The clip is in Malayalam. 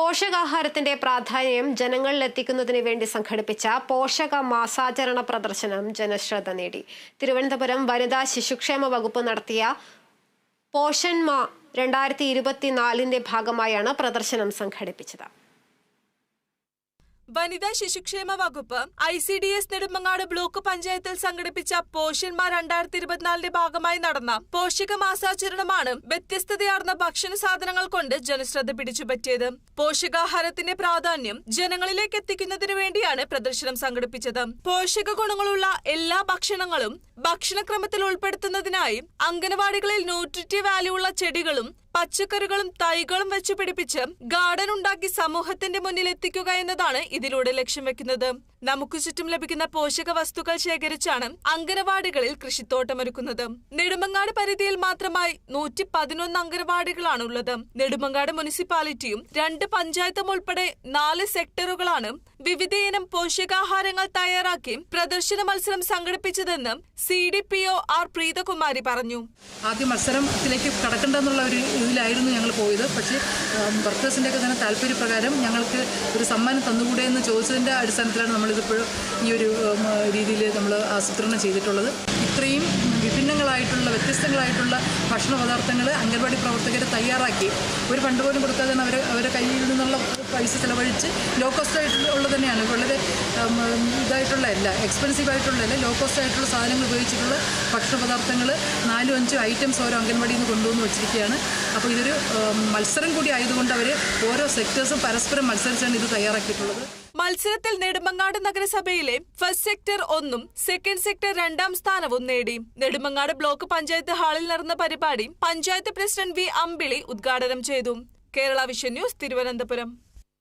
പോഷകാഹാരത്തിന്റെ പ്രാധാന്യം ജനങ്ങളിൽ എത്തിക്കുന്നതിന് വേണ്ടി സംഘടിപ്പിച്ച പോഷക മാസാചരണ പ്രദർശനം ജനശ്രദ്ധ നേടി. തിരുവനന്തപുരം വനിതാ ശിശുക്ഷേമ വകുപ്പ് നടത്തിയ പോഷൻ മാ രണ്ടായിരത്തി ഇരുപത്തിനാലിന്റെ ഭാഗമായാണ് പ്രദർശനം സംഘടിപ്പിച്ചത്. വനിതാ ശിശുക്ഷേമ വകുപ്പ് I C D S Nedumangad block പഞ്ചായത്തിൽ സംഘടിപ്പിച്ച പോഷന്മാർ രണ്ടായിരത്തി ഇരുപത്തിനാലിന്റെ ഭാഗമായി നടന്ന പോഷക മാസാചരണമാണ് വ്യത്യസ്തതയാർന്ന ഭക്ഷണ സാധനങ്ങൾ കൊണ്ട് ജനശ്രദ്ധ പിടിച്ചുപറ്റിയത്. പോഷകാഹാരത്തിന്റെ പ്രാധാന്യം ജനങ്ങളിലേക്ക് എത്തിക്കുന്നതിനു വേണ്ടിയാണ് പ്രദർശനം സംഘടിപ്പിച്ചത്. പോഷക ഗുണങ്ങളുള്ള എല്ലാ ഭക്ഷണങ്ങളും ഭക്ഷണക്രമത്തിൽ ഉൾപ്പെടുത്തുന്നതിനായി അംഗനവാടികളിൽ ന്യൂട്രിറ്റീവ് വാല്യൂ ഉള്ള ചെടികളും പച്ചക്കറികളും തൈകളും വെച്ച് പിടിപ്പിച്ച് ഗാർഡൻ ഉണ്ടാക്കി സമൂഹത്തിന്റെ മുന്നിൽ എത്തിക്കുക എന്നതാണ് ഇതിലൂടെ ലക്ഷ്യം വെക്കുന്നത്. നമുക്ക് ചുറ്റും ലഭിക്കുന്ന പോഷക വസ്തുക്കൾ ശേഖരിച്ചാണ് അംഗനവാടികളിൽ കൃഷിത്തോട്ടമൊരുക്കുന്നത് നെടുമങ്ങാട് പരിധിയിൽ മാത്രമായി നൂറ്റി പതിനൊന്ന് അംഗനവാടികളാണ് ഉള്ളത് നെടുമങ്ങാട് മുനിസിപ്പാലിറ്റിയും രണ്ട് പഞ്ചായത്തും ഉൾപ്പെടെ നാല് സെക്ടറുകളാണ് വിവിധയിനം പോഷകാഹാരങ്ങൾ തയ്യാറാക്കി പ്രദർശന മത്സരം സംഘടിപ്പിച്ചതെന്ന് C D P O R Preethakumari പറഞ്ഞു. ആദ്യ മത്സരത്തിലേക്ക് കടക്കണ്ടെന്നുള്ള ഒരു ഇതിലായിരുന്നു ഞങ്ങൾ പോയത്. പക്ഷേ വർക്കേഴ്സിന്റെയൊക്കെ തന്നെ താല്പര്യപ്രകാരം ഞങ്ങൾക്ക് ഒരു സമ്മാനം തന്നുകൂടെ എന്ന് ചോദിച്ചതിന്റെ അടിസ്ഥാനത്തിലാണ് നമ്മളിതിപ്പോഴും ഈ ഒരു രീതിയിൽ നമ്മൾ ആസൂത്രണം ചെയ്തിട്ടുള്ളത്. ഇത്രയും വിഭിന്നങ്ങളായിട്ടുള്ള വ്യത്യസ്തങ്ങളായിട്ടുള്ള ഭക്ഷണ പദാർത്ഥങ്ങൾ അംഗൻവാടി പ്രവർത്തകർ തയ്യാറാക്കി. ഒരു ഫണ്ട് പോലും കൊടുക്കാതെ തന്നെ അവർ അവരുടെ കയ്യിൽ നിന്നുള്ള പൈസ ചിലവഴിച്ച് ലോ കോസ്റ്റ് ആയിട്ടുള്ള തന്നെയാണ്. വളരെ ഇതായിട്ടുള്ള അല്ല എക്സ്പെൻസീവ് ആയിട്ടുള്ള അല്ല ലോ കോസ്റ്റ് ആയിട്ടുള്ള സാധനങ്ങൾ ഉപയോഗിച്ചിട്ടുള്ള ഭക്ഷണ പദാർത്ഥങ്ങൾ നാലും അഞ്ചും ഐറ്റംസ് ഓരോ അംഗൻവാടിയിൽ നിന്ന് കൊണ്ടുവന്ന് വെച്ചിരിക്കുകയാണ്. അപ്പോൾ ഇതൊരു മത്സരം കൂടി ആയതുകൊണ്ട് അവർ ഓരോ സെക്ടേഴ്സും പരസ്പരം മത്സരിച്ചാണ് ഇത് തയ്യാറാക്കിയിട്ടുള്ളത്. മത്സരത്തിൽ നെടുമങ്ങാട് നഗരസഭയിലെ ഫസ്റ്റ് സെക്ടർ ഒന്നും സെക്കൻഡ് സെക്ടർ രണ്ടാം സ്ഥാനവും നേടി. നെടുമങ്ങാട് ബ്ലോക്ക് പഞ്ചായത്ത് ഹാളിൽ നടന്ന പരിപാടി പഞ്ചായത്ത് പ്രസിഡന്റ് വി അമ്പിളി ഉദ്ഘാടനം ചെയ്തു. Kerala vision news Thiruvananthapuram.